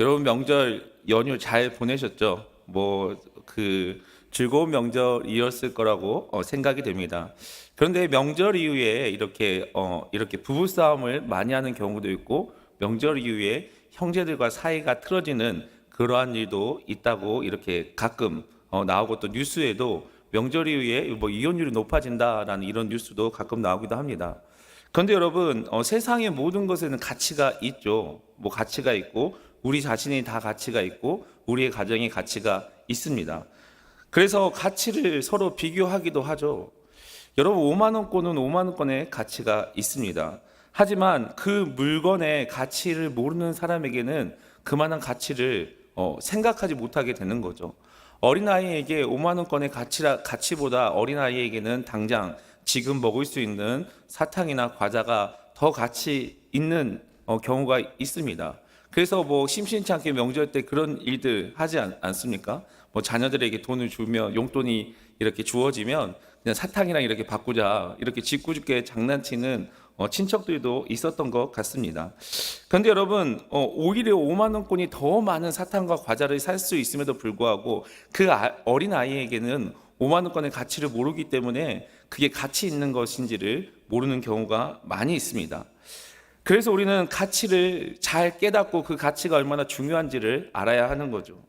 여러분 명절 연휴 잘 보내셨죠? 뭐 그 즐거운 명절이었을 거라고 어, 생각이 됩니다. 그런데 명절 이후에 이렇게 어, 이렇게 부부 싸움을 많이 하는 경우도 있고 명절 이후에 형제들과 사이가 틀어지는 그러한 일도 있다고 이렇게 가끔 어, 나오고 또 뉴스에도 명절 이후에 뭐 이혼율이 높아진다라는 이런 뉴스도 가끔 나오기도 합니다. 그런데 여러분 어, 세상의 모든 것에는 가치가 있죠. 뭐 가치가 있고 우리 자신이 다 가치가 있고 우리의 가정의 가치가 있습니다. 그래서 가치를 서로 비교하기도 하죠. 여러분 5만 원권은 5만 원권의 가치가 있습니다. 하지만 그 물건의 가치를 모르는 사람에게는 그만한 가치를 어, 생각하지 못하게 되는 거죠. 어린아이에게 5만 원권의 가치라, 가치보다 어린아이에게는 당장 지금 먹을 수 있는 사탕이나 과자가 더 가치 있는 어, 경우가 있습니다. 그래서 뭐 심심치 않게 명절 때 그런 일들 하지 않, 않습니까? 뭐 자녀들에게 돈을 주면 용돈이 이렇게 주어지면 그냥 사탕이랑 이렇게 바꾸자 이렇게 짓궂게 장난치는 어, 친척들도 있었던 것 같습니다. 그런데 여러분 어, 오히려 5만 원권이 더 많은 사탕과 과자를 살 수 있음에도 불구하고 그 아, 어린 아이에게는 5만 원권의 가치를 모르기 때문에 그게 가치 있는 것인지를 모르는 경우가 많이 있습니다. 그래서 우리는 가치를 잘 깨닫고 그 가치가 얼마나 중요한지를 알아야 하는 거죠.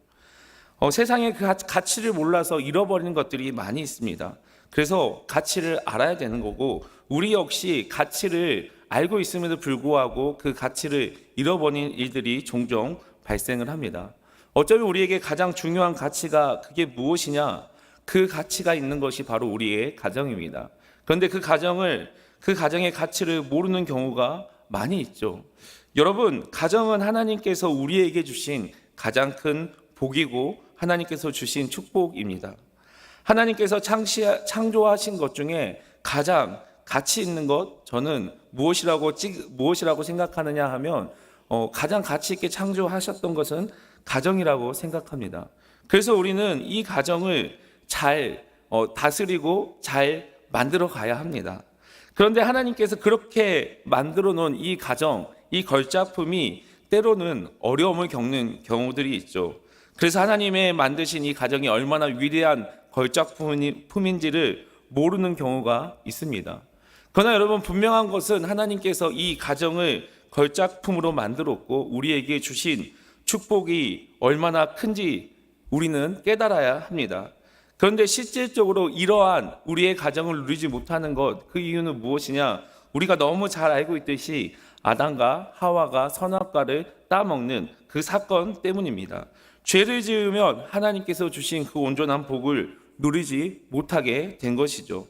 어, 세상에 그 가- 가치를 몰라서 잃어버리는 것들이 많이 있습니다. 그래서 가치를 알아야 되는 거고 우리 역시 가치를 알고 있음에도 불구하고 그 가치를 잃어버린 일들이 종종 발생을 합니다. 어쩌면 우리에게 가장 중요한 가치가 그게 무엇이냐? 그 가치가 있는 것이 바로 우리의 가정입니다. 그런데 그 가정을 그 가정의 가치를 모르는 경우가 많이 있죠. 여러분, 가정은 하나님께서 우리에게 주신 가장 큰 복이고 하나님께서 주신 축복입니다. 하나님께서 창시, 창조하신 것 중에 가장 가치 있는 것 저는 무엇이라고 찍, 무엇이라고 생각하느냐 하면 어, 가장 가치 있게 창조하셨던 것은 가정이라고 생각합니다. 그래서 우리는 이 가정을 잘 어, 다스리고 잘 만들어 가야 합니다. 그런데 하나님께서 그렇게 만들어 놓은 이 가정, 이 걸작품이 때로는 어려움을 겪는 경우들이 있죠. 그래서 하나님의 만드신 이 가정이 얼마나 위대한 걸작품인지를 모르는 경우가 있습니다. 그러나 여러분 분명한 것은 하나님께서 이 가정을 걸작품으로 만들었고 우리에게 주신 축복이 얼마나 큰지 우리는 깨달아야 합니다. 그런데 실질적으로 이러한 우리의 가정을 누리지 못하는 것, 그 이유는 무엇이냐? 우리가 너무 잘 알고 있듯이 아담과 하와가 선악과를 따먹는 그 사건 때문입니다. 죄를 지으면 하나님께서 주신 그 온전한 복을 누리지 못하게 된 것이죠.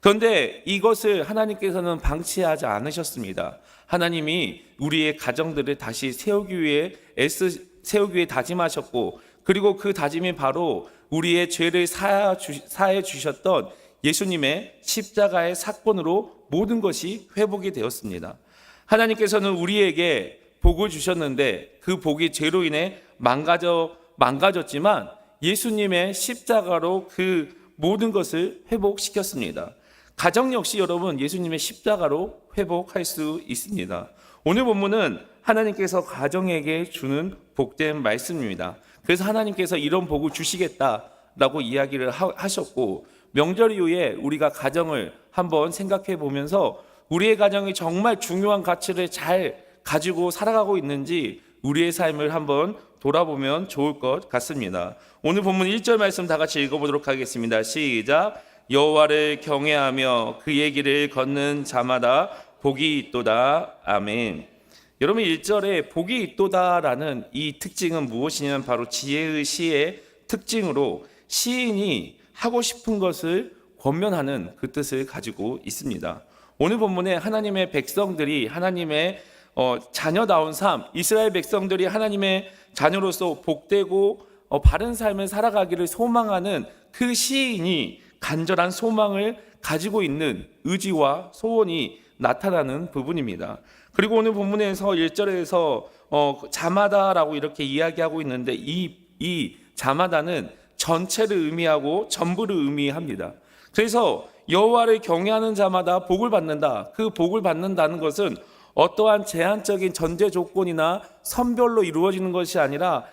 그런데 이것을 하나님께서는 방치하지 않으셨습니다. 하나님이 우리의 가정들을 다시 세우기 위해 애쓰 세우기 위해 다짐하셨고 그리고 그 다짐이 바로 우리의 죄를 사해 주셨던 예수님의 십자가의 사건으로 모든 것이 회복이 되었습니다. 하나님께서는 우리에게 복을 주셨는데 그 복이 죄로 인해 망가져 망가졌지만 예수님의 십자가로 그 모든 것을 회복시켰습니다. 가정 역시 여러분 예수님의 십자가로 회복할 수 있습니다. 오늘 본문은 하나님께서 가정에게 주는 복된 말씀입니다. 그래서 하나님께서 이런 복을 주시겠다라고 이야기를 하- 하셨고 명절 이후에 우리가 가정을 한번 생각해 보면서 우리의 가정이 정말 중요한 가치를 잘 가지고 살아가고 있는지 우리의 삶을 한번 돌아보면 좋을 것 같습니다. 오늘 본문 1절 말씀 다 같이 읽어보도록 하겠습니다. 시작. 여호와를 경외하며 그의 길을 걷는 자마다 복이 있도다. 아멘. 여러분 1절에 복이 있도다라는 이 특징은 무엇이냐면 바로 지혜의 시의 특징으로 시인이 하고 싶은 것을 권면하는 그 뜻을 가지고 있습니다. 오늘 본문에 하나님의 백성들이 하나님의 어, 자녀다운 삶, 이스라엘 백성들이 하나님의 자녀로서 복되고 어, 바른 삶을 살아가기를 소망하는 그 시인이 간절한 소망을 가지고 있는 의지와 소원이 나타나는 부분입니다. 그리고 오늘 본문에서 1절에서 어, 자마다라고 이렇게 이야기하고 있는데 이, 이 자마다는 전체를 의미하고 전부를 의미합니다. 그래서 여호와를 경외하는 자마다 복을 받는다. 그 복을 받는다는 것은 어떠한 제한적인 전제 조건이나 선별로 이루어지는 것이 아니라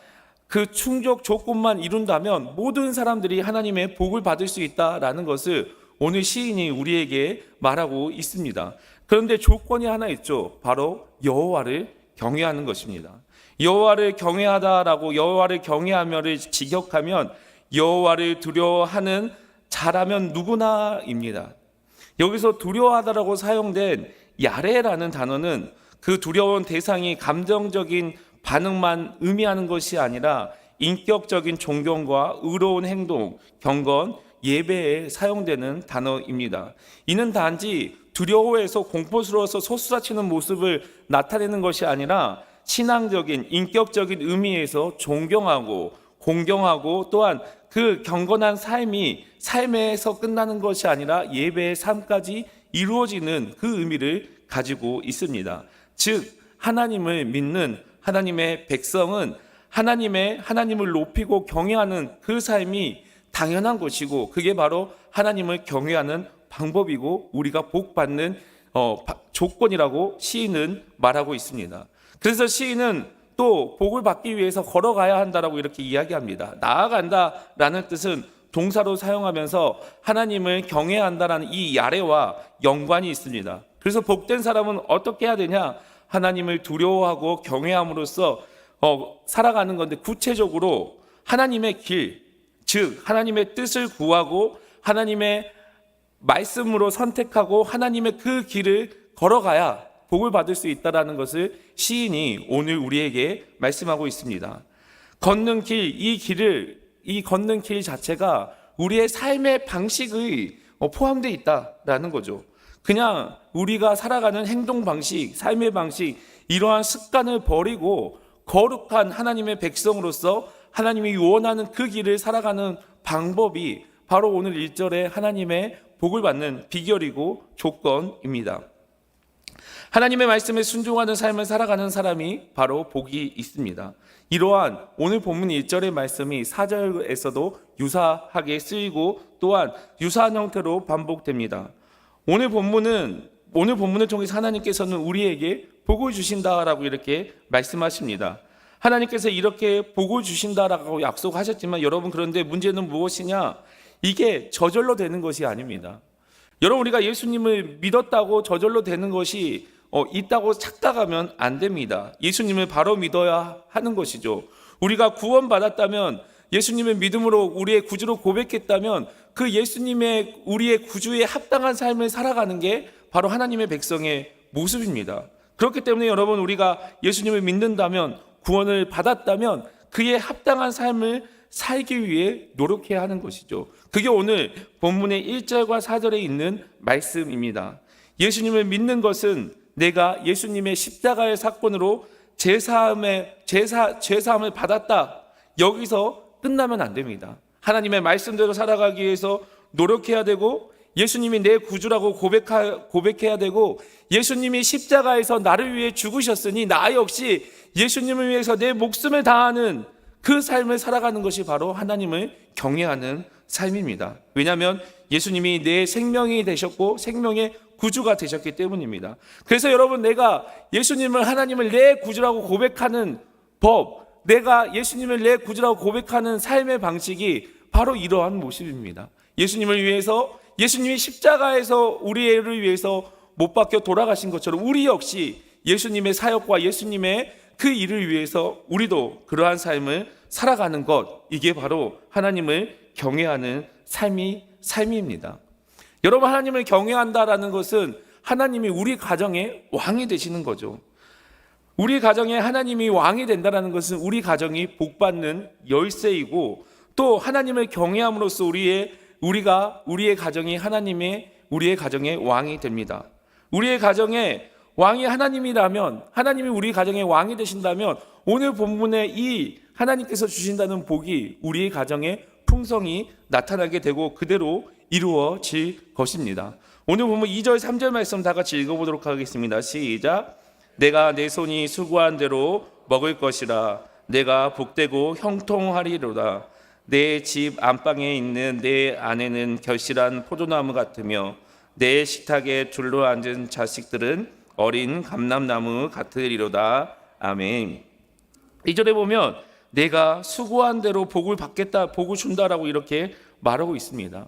그 충족 조건만 이룬다면 모든 사람들이 하나님의 복을 받을 수 있다라는 것을 오늘 시인이 우리에게 말하고 있습니다. 그런데 조건이 하나 있죠. 바로 여호와를 경외하는 것입니다. 여호와를 경외하다라고 여호와를 경외하며를 직역하면 여호와를 두려워하는 자라면 누구나입니다. 여기서 두려워하다라고 사용된 야레라는 단어는 그 두려운 대상이 감정적인 반응만 의미하는 것이 아니라 인격적인 존경과 의로운 행동, 경건, 예배에 사용되는 단어입니다. 이는 단지 두려워해서 공포스러워서 소수자치는 모습을 나타내는 것이 아니라 신앙적인 인격적인 의미에서 존경하고 공경하고 또한 그 경건한 삶이 삶에서 끝나는 것이 아니라 예배의 삶까지 이루어지는 그 의미를 가지고 있습니다. 즉 하나님을 믿는 하나님의 백성은 하나님의 하나님을 높이고 경외하는 그 삶이 당연한 것이고 그게 바로 하나님을 경외하는 방법이고 우리가 복 받는 어, 바- 조건이라고 시인은 말하고 있습니다. 그래서 시인은 또 복을 받기 위해서 걸어가야 한다라고 이렇게 이야기합니다. 나아간다라는 뜻은 동사로 사용하면서 하나님을 경외한다라는 이 야레와 연관이 있습니다. 그래서 복된 사람은 어떻게 해야 되냐? 하나님을 두려워하고 경외함으로써 어, 살아가는 건데 구체적으로 하나님의 길, 즉 하나님의 뜻을 구하고 하나님의 말씀으로 선택하고 하나님의 그 길을 걸어가야 복을 받을 수 있다라는 것을 시인이 오늘 우리에게 말씀하고 있습니다. 걷는 길, 이 길을 이 걷는 길 자체가 우리의 삶의 방식의 어, 포함되어 있다라는 거죠. 그냥 우리가 살아가는 행동 방식, 삶의 방식, 이러한 습관을 버리고 거룩한 하나님의 백성으로서 하나님이 원하는 그 길을 살아가는 방법이 바로 오늘 1절에 하나님의 복을 받는 비결이고 조건입니다. 하나님의 말씀에 순종하는 삶을 살아가는 사람이 바로 복이 있습니다. 이러한 오늘 본문 1절의 말씀이 4절에서도 유사하게 쓰이고 또한 유사한 형태로 반복됩니다. 오늘 본문은 오늘 본문을 통해서 하나님께서는 우리에게 복을 주신다라고 이렇게 말씀하십니다. 하나님께서 이렇게 복을 주신다라고 약속하셨지만 여러분 그런데 문제는 무엇이냐? 이게 저절로 되는 것이 아닙니다. 여러분 우리가 예수님을 믿었다고 저절로 되는 것이 어, 있다고 착각하면 안 됩니다. 예수님을 바로 믿어야 하는 것이죠. 우리가 구원받았다면 예수님의 믿음으로 우리의 구주로 고백했다면 그 예수님의 우리의 구주에 합당한 삶을 살아가는 게 바로 하나님의 백성의 모습입니다. 그렇기 때문에 여러분 우리가 예수님을 믿는다면 구원을 받았다면 그에 합당한 삶을 살기 위해 노력해야 하는 것이죠. 그게 오늘 본문의 1절과 4절에 있는 말씀입니다. 예수님을 믿는 것은 내가 예수님의 십자가의 사건으로 제사함의 제사 제사함을 받았다. 여기서 끝나면 안 됩니다. 하나님의 말씀대로 살아가기 위해서 노력해야 되고 예수님이 내 구주라고 고백하, 고백해야 되고 예수님이 십자가에서 나를 위해 죽으셨으니 나 역시 예수님을 위해서 내 목숨을 다하는 그 삶을 살아가는 것이 바로 하나님을 경외하는 삶입니다. 왜냐하면 예수님이 내 생명이 되셨고 생명의 구주가 되셨기 때문입니다. 그래서 여러분 내가 예수님을 하나님을 내 구주라고 고백하는 법, 내가 예수님을 내 구주라고 고백하는 삶의 방식이 바로 이러한 모습입니다. 예수님을 위해서 예수님이 십자가에서 우리를 위해서 못 박혀 돌아가신 것처럼 우리 역시 예수님의 사역과 예수님의 그 일을 위해서 우리도 그러한 삶을 살아가는 것 이게 바로 하나님을 경외하는 삶이 삶입니다. 여러분 하나님을 경외한다라는 것은 하나님이 우리 가정의 왕이 되시는 거죠. 우리 가정에 하나님이 왕이 된다라는 것은 우리 가정이 복받는 열쇠이고 또 하나님을 경외함으로써 우리의 우리가 우리의 가정이 하나님의 우리의 가정의 왕이 됩니다. 우리의 가정에 왕이 하나님이라면 하나님이 우리 가정의 왕이 되신다면 오늘 본문에 이 하나님께서 주신다는 복이 우리의 가정에 풍성이 나타나게 되고 그대로 이루어질 것입니다. 오늘 보면 2절 3절 말씀 다 같이 읽어보도록 하겠습니다. 시작. 내가 내 손이 수고한 대로 먹을 것이라 내가 복되고 형통하리로다. 내 집 안방에 있는 내 아내는 결실한 포도나무 같으며 내 식탁에 둘러 앉은 자식들은 어린 감람나무 같으리로다. 아멘. 이절에 보면 내가 수고한 대로 복을 받겠다, 복을 준다라고 이렇게 말하고 있습니다.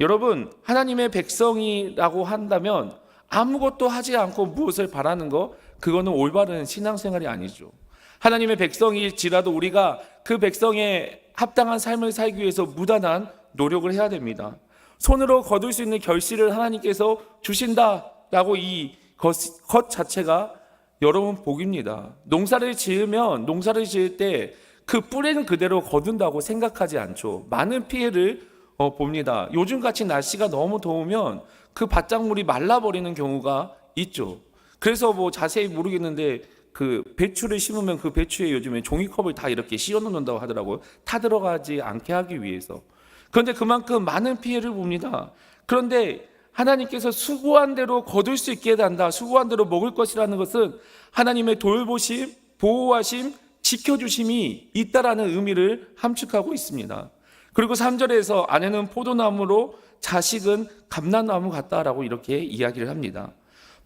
여러분, 하나님의 백성이라고 한다면 아무것도 하지 않고 무엇을 바라는 거, 그거는 올바른 신앙생활이 아니죠. 하나님의 백성일지라도 우리가 그 백성에 합당한 삶을 살기 위해서 무단한 노력을 해야 됩니다. 손으로 거둘 수 있는 결실을 하나님께서 주신다라고 이 것, 것 자체가 여러분 복입니다. 농사를 지으면 농사를 지을 때 그 뿌리는 그대로 거둔다고 생각하지 않죠. 많은 피해를 어, 봅니다. 요즘 같이 날씨가 너무 더우면 그 밭작물이 말라버리는 경우가 있죠. 그래서 뭐 자세히 모르겠는데 그 배추를 심으면 그 배추에 요즘에 종이컵을 다 이렇게 씌워 놓는다고 하더라고요. 타 들어가지 않게 하기 위해서. 그런데 그만큼 많은 피해를 봅니다. 그런데 하나님께서 수고한 대로 거둘 수 있게 한다. 수고한 대로 먹을 것이라는 것은 하나님의 돌보심, 보호하심, 지켜주심이 있다라는 의미를 함축하고 있습니다. 그리고 3절에서 아내는 포도나무로 자식은 감람나무 같다라고 이렇게 이야기를 합니다.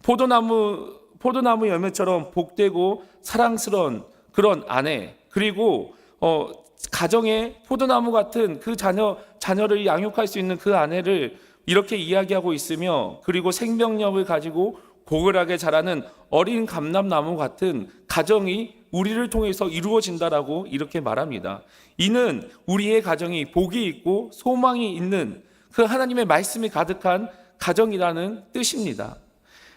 포도나무 포도나무 열매처럼 복되고 사랑스러운 그런 아내 그리고 어, 가정에 포도나무 같은 그 자녀 자녀를 양육할 수 있는 그 아내를 이렇게 이야기하고 있으며 그리고 생명력을 가지고 고글하게 자라는 어린 감람나무 같은 가정이 우리를 통해서 이루어진다라고 이렇게 말합니다. 이는 우리의 가정이 복이 있고 소망이 있는 그 하나님의 말씀이 가득한 가정이라는 뜻입니다.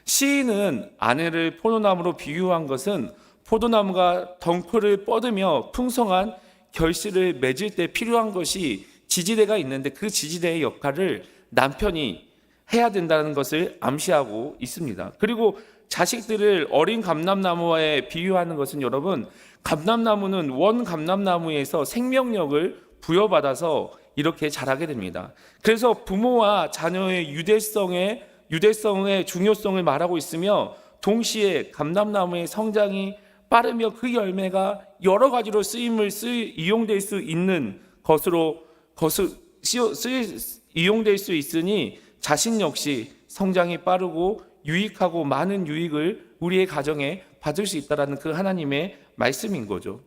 시인은 아내를 포도나무로 비유한 것은 포도나무가 덩쿨을 뻗으며 풍성한 결실을 맺을 때 필요한 것이 지지대가 있는데 그 지지대의 역할을 남편이 해야 된다는 것을 암시하고 있습니다. 그리고 자식들을 어린 감람나무에 비유하는 것은 여러분 감람나무는 원 감람나무에서 생명력을 부여받아서 이렇게 자라게 됩니다. 그래서 부모와 자녀의 유대성의 유대성의 중요성을 말하고 있으며 동시에 감람나무의 성장이 빠르며 그 열매가 여러 가지로 쓰임을 쓰 이용될 수 있는 것으로 것을 쓰 이용될 수 있으니 자신 역시 성장이 빠르고 유익하고 많은 유익을 우리의 가정에 받을 수 있다라는 그 하나님의 말씀인 거죠.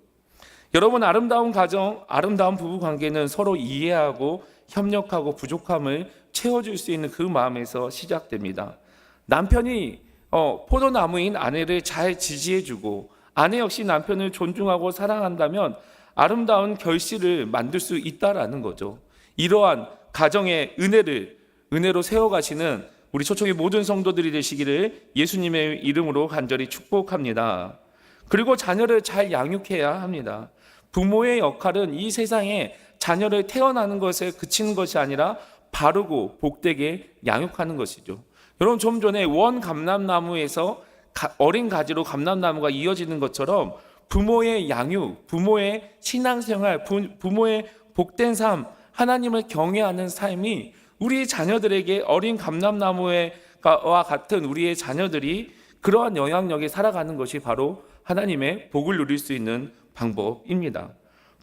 여러분 아름다운 가정, 아름다운 부부 관계는 서로 이해하고 협력하고 부족함을 채워줄 수 있는 그 마음에서 시작됩니다. 남편이 어, 포도나무인 아내를 잘 지지해주고 아내 역시 남편을 존중하고 사랑한다면 아름다운 결실을 만들 수 있다라는 거죠. 이러한 가정의 은혜를 은혜로 세워가시는 우리 초청의 모든 성도들이 되시기를 예수님의 이름으로 간절히 축복합니다. 그리고 자녀를 잘 양육해야 합니다. 부모의 역할은 이 세상에 자녀를 태어나는 것에 그치는 것이 아니라 바르고 복되게 양육하는 것이죠. 여러분 좀 전에 원 감람나무에서 어린 가지로 감람나무가 이어지는 것처럼 부모의 양육, 부모의 신앙생활, 부모의 복된 삶, 하나님을 경외하는 삶이 우리 자녀들에게 어린 감람나무와 같은 우리의 자녀들이 그러한 영향력에 살아가는 것이 바로 하나님의 복을 누릴 수 있는 방법입니다.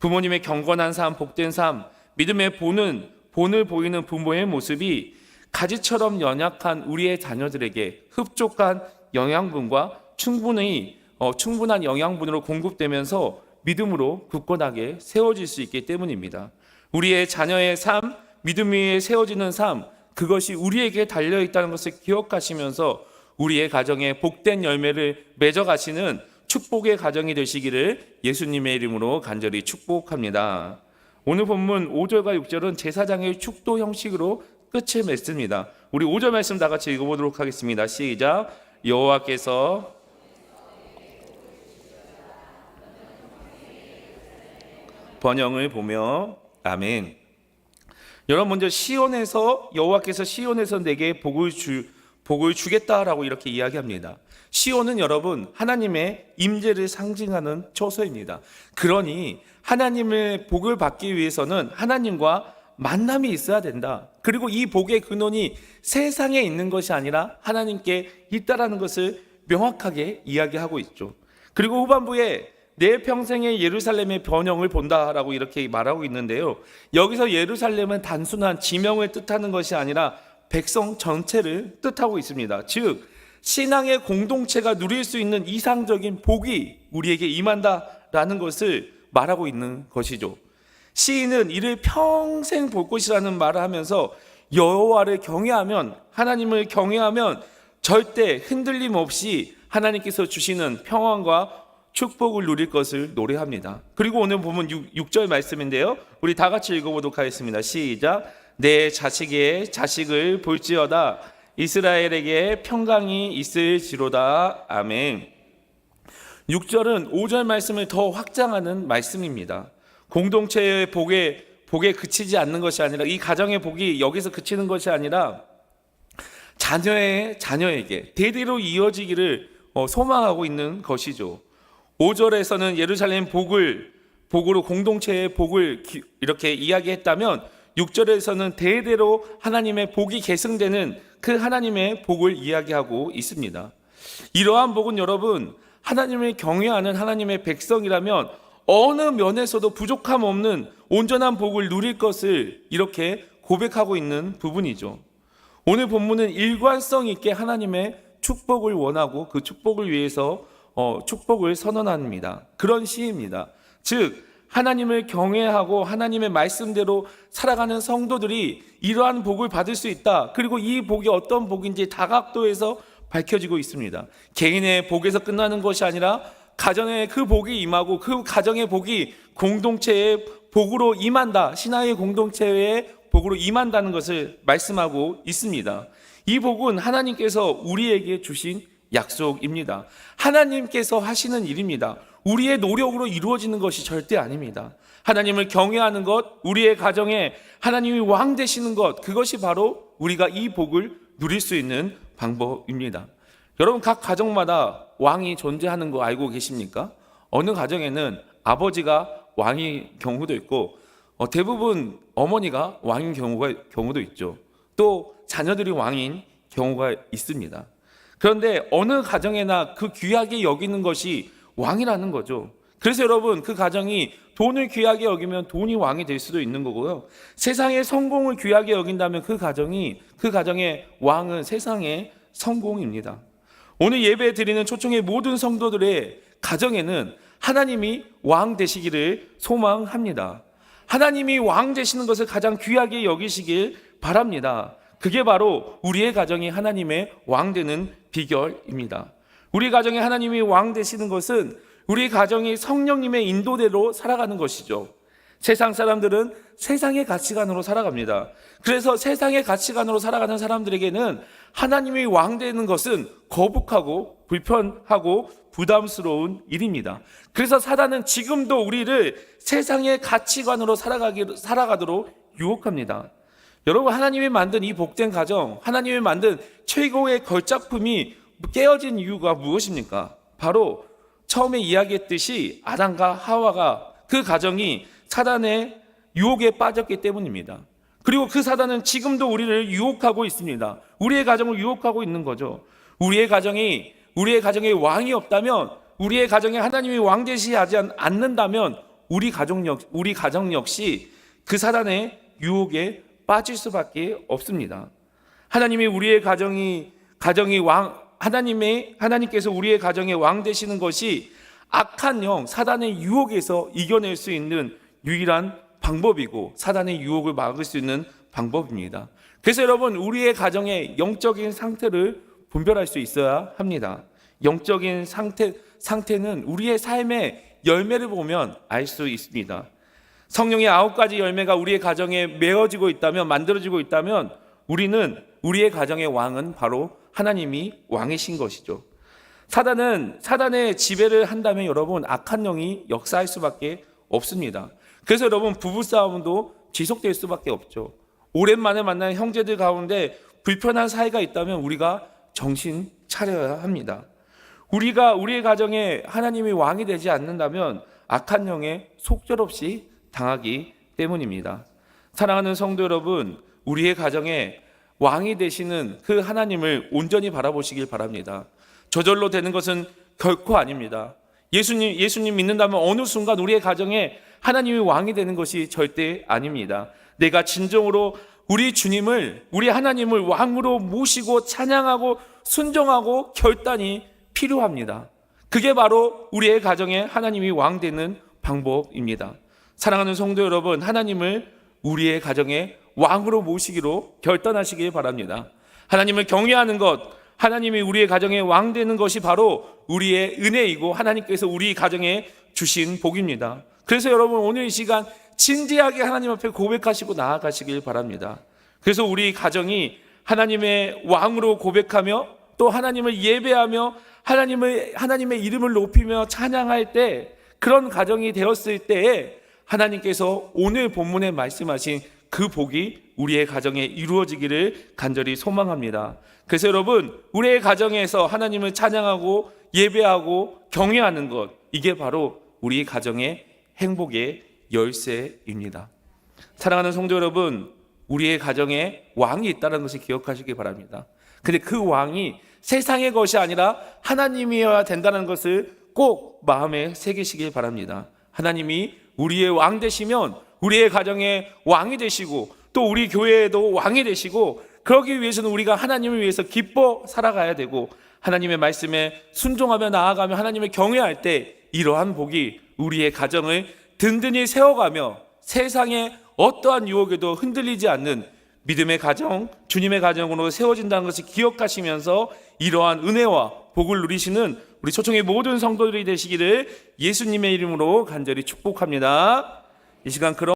부모님의 경건한 삶, 복된 삶, 믿음의 본은 본을 보이는 부모의 모습이 가지처럼 연약한 우리의 자녀들에게 흡족한 영양분과 충분히 어, 충분한 영양분으로 공급되면서 믿음으로 굳건하게 세워질 수 있기 때문입니다. 우리의 자녀의 삶, 믿음 위에 세워지는 삶, 그것이 우리에게 달려 있다는 것을 기억하시면서 우리의 가정에 복된 열매를 맺어 가시는 축복의 가정이 되시기를 예수님의 이름으로 간절히 축복합니다. 오늘 본문 5절과 6절은 제사장의 축도 형식으로 끝을 맺습니다. 우리 5절 말씀 다 같이 읽어보도록 하겠습니다. 시작. 여호와께서 번영을 보며 아멘. 여러분 먼저 시온에서 여호와께서 시온에서 내게 복을 주 복을 주겠다라고 이렇게 이야기합니다. 시온은 여러분 하나님의 임재를 상징하는 처소입니다. 그러니 하나님의 복을 받기 위해서는 하나님과 만남이 있어야 된다. 그리고 이 복의 근원이 세상에 있는 것이 아니라 하나님께 있다라는 것을 명확하게 이야기하고 있죠. 그리고 후반부에 내 평생의 예루살렘의 변형을 본다라고 이렇게 말하고 있는데요. 여기서 예루살렘은 단순한 지명을 뜻하는 것이 아니라 백성 전체를 뜻하고 있습니다. 즉 신앙의 공동체가 누릴 수 있는 이상적인 복이 우리에게 임한다라는 것을 말하고 있는 것이죠. 시인은 이를 평생 볼 것이라는 말을 하면서 여호와를 경외하면 하나님을 경외하면 절대 흔들림 없이 하나님께서 주시는 평안과 축복을 누릴 것을 노래합니다. 그리고 오늘 보면 6, 절 말씀인데요. 우리 다 같이 읽어보도록 하겠습니다. 시작. 내 자식의 자식을 볼지어다 이스라엘에게 평강이 있을지로다. 아멘. 6절은 5절 말씀을 더 확장하는 말씀입니다. 공동체의 복에 복에 그치지 않는 것이 아니라 이 가정의 복이 여기서 그치는 것이 아니라 자녀의 자녀에게 대대로 이어지기를 어, 소망하고 있는 것이죠. 5절에서는 예루살렘 복을 복으로 공동체의 복을 기- 이렇게 이야기했다면 6절에서는 대대로 하나님의 복이 계승되는 그 하나님의 복을 이야기하고 있습니다. 이러한 복은 여러분 하나님을 경외하는 하나님의 백성이라면 어느 면에서도 부족함 없는 온전한 복을 누릴 것을 이렇게 고백하고 있는 부분이죠. 오늘 본문은 일관성 있게 하나님의 축복을 원하고 그 축복을 위해서 어, 축복을 선언합니다. 그런 시입니다. 즉 하나님을 경외하고 하나님의 말씀대로 살아가는 성도들이 이러한 복을 받을 수 있다. 그리고 이 복이 어떤 복인지 다각도에서 밝혀지고 있습니다. 개인의 복에서 끝나는 것이 아니라 가정에 그 복이 임하고 그 가정의 복이 공동체의 복으로 임한다. 신화의 공동체의 복으로 임한다는 것을 말씀하고 있습니다. 이 복은 하나님께서 우리에게 주신 약속입니다. 하나님께서 하시는 일입니다. 우리의 노력으로 이루어지는 것이 절대 아닙니다. 하나님을 경외하는 것, 우리의 가정에 하나님이 왕 되시는 것, 그것이 바로 우리가 이 복을 누릴 수 있는 방법입니다. 여러분, 각 가정마다 왕이 존재하는 거 알고 계십니까? 어느 가정에는 아버지가 왕인 경우도 있고, 어, 대부분 어머니가 왕인 경우가, 경우도 있죠. 또 자녀들이 왕인 경우가 있습니다. 그런데 어느 가정에나 그 귀하게 여기는 것이 왕이라는 거죠. 그래서 여러분 그 가정이 돈을 귀하게 여기면 돈이 왕이 될 수도 있는 거고요. 세상의 성공을 귀하게 여긴다면 그 가정이 그 가정의 왕은 세상의 성공입니다. 오늘 예배 드리는 초청의 모든 성도들의 가정에는 하나님이 왕 되시기를 소망합니다. 하나님이 왕 되시는 것을 가장 귀하게 여기시길 바랍니다. 그게 바로 우리의 가정이 하나님의 왕 되는 비결입니다. 우리 가정에 하나님이 왕 되시는 것은 우리 가정이 성령님의 인도대로 살아가는 것이죠. 세상 사람들은 세상의 가치관으로 살아갑니다. 그래서 세상의 가치관으로 살아가는 사람들에게는 하나님이 왕 되는 것은 거북하고 불편하고 부담스러운 일입니다. 그래서 사단은 지금도 우리를 세상의 가치관으로 살아가기, 살아가도록 유혹합니다. 여러분 하나님이 만든 이 복된 가정, 하나님이 만든 최고의 걸작품이 깨어진 이유가 무엇입니까? 바로 처음에 이야기했듯이 아담과 하와가 그 가정이 사단의 유혹에 빠졌기 때문입니다. 그리고 그 사단은 지금도 우리를 유혹하고 있습니다. 우리의 가정을 유혹하고 있는 거죠. 우리의 가정이 우리의 가정에 왕이 없다면 우리의 가정에 하나님이 왕 되시지 않는다면 우리 가족 역 우리 가정 역시 그 사단의 유혹에 빠질 수밖에 없습니다. 하나님이 우리의 가정이 가정이 왕 하나님의 하나님께서 우리의 가정의 왕 되시는 것이 악한 영 사단의 유혹에서 이겨낼 수 있는 유일한 방법이고 사단의 유혹을 막을 수 있는 방법입니다. 그래서 여러분 우리의 가정의 영적인 상태를 분별할 수 있어야 합니다. 영적인 상태 상태는 우리의 삶의 열매를 보면 알 수 있습니다. 성령의 아홉 가지 열매가 우리의 가정에 메어지고 있다면 만들어지고 있다면 우리는 우리의 가정의 왕은 바로 하나님이 왕이신 것이죠. 사단은 사단의 지배를 한다면 여러분 악한 영이 역사할 수밖에 없습니다. 그래서 여러분 부부 싸움도 지속될 수밖에 없죠. 오랜만에 만난 형제들 가운데 불편한 사이가 있다면 우리가 정신 차려야 합니다. 우리가 우리의 가정에 하나님이 왕이 되지 않는다면 악한 영에 속절없이 당하기 때문입니다. 사랑하는 성도 여러분, 우리의 가정에 왕이 되시는 그 하나님을 온전히 바라보시길 바랍니다. 저절로 되는 것은 결코 아닙니다. 예수님, 예수님 믿는다면 어느 순간 우리의 가정에 하나님이 왕이 되는 것이 절대 아닙니다. 내가 진정으로 우리 주님을, 우리 하나님을 왕으로 모시고 찬양하고 순종하고 결단이 필요합니다. 그게 바로 우리의 가정에 하나님이 왕 되는 방법입니다. 사랑하는 성도 여러분, 하나님을 우리의 가정에 왕으로 모시기로 결단하시길 바랍니다. 하나님을 경외하는 것, 하나님이 우리의 가정에 왕 되는 것이 바로 우리의 은혜이고 하나님께서 우리 가정에 주신 복입니다. 그래서 여러분 오늘 이 시간 진지하게 하나님 앞에 고백하시고 나아가시길 바랍니다. 그래서 우리 가정이 하나님의 왕으로 고백하며 또 하나님을 예배하며 하나님을 하나님의 이름을 높이며 찬양할 때 그런 가정이 되었을 때에 하나님께서 오늘 본문에 말씀하신 그 복이 우리의 가정에 이루어지기를 간절히 소망합니다. 그래서 여러분, 우리의 가정에서 하나님을 찬양하고 예배하고 경외하는 것, 이게 바로 우리 가정의 행복의 열쇠입니다. 사랑하는 성도 여러분, 우리의 가정에 왕이 있다는 것을 기억하시기 바랍니다. 근데 그 왕이 세상의 것이 아니라 하나님이어야 된다는 것을 꼭 마음에 새기시길 바랍니다. 하나님이 우리의 왕 되시면 우리의 가정의 왕이 되시고 또 우리 교회에도 왕이 되시고 그러기 위해서는 우리가 하나님을 위해서 기뻐 살아가야 되고 하나님의 말씀에 순종하며 나아가며 하나님을 경외할 때 이러한 복이 우리의 가정을 든든히 세워가며 세상의 어떠한 유혹에도 흔들리지 않는 믿음의 가정, 주님의 가정으로 세워진다는 것을 기억하시면서 이러한 은혜와 복을 누리시는 우리 초청의 모든 성도들이 되시기를 예수님의 이름으로 간절히 축복합니다. 이 시간 그런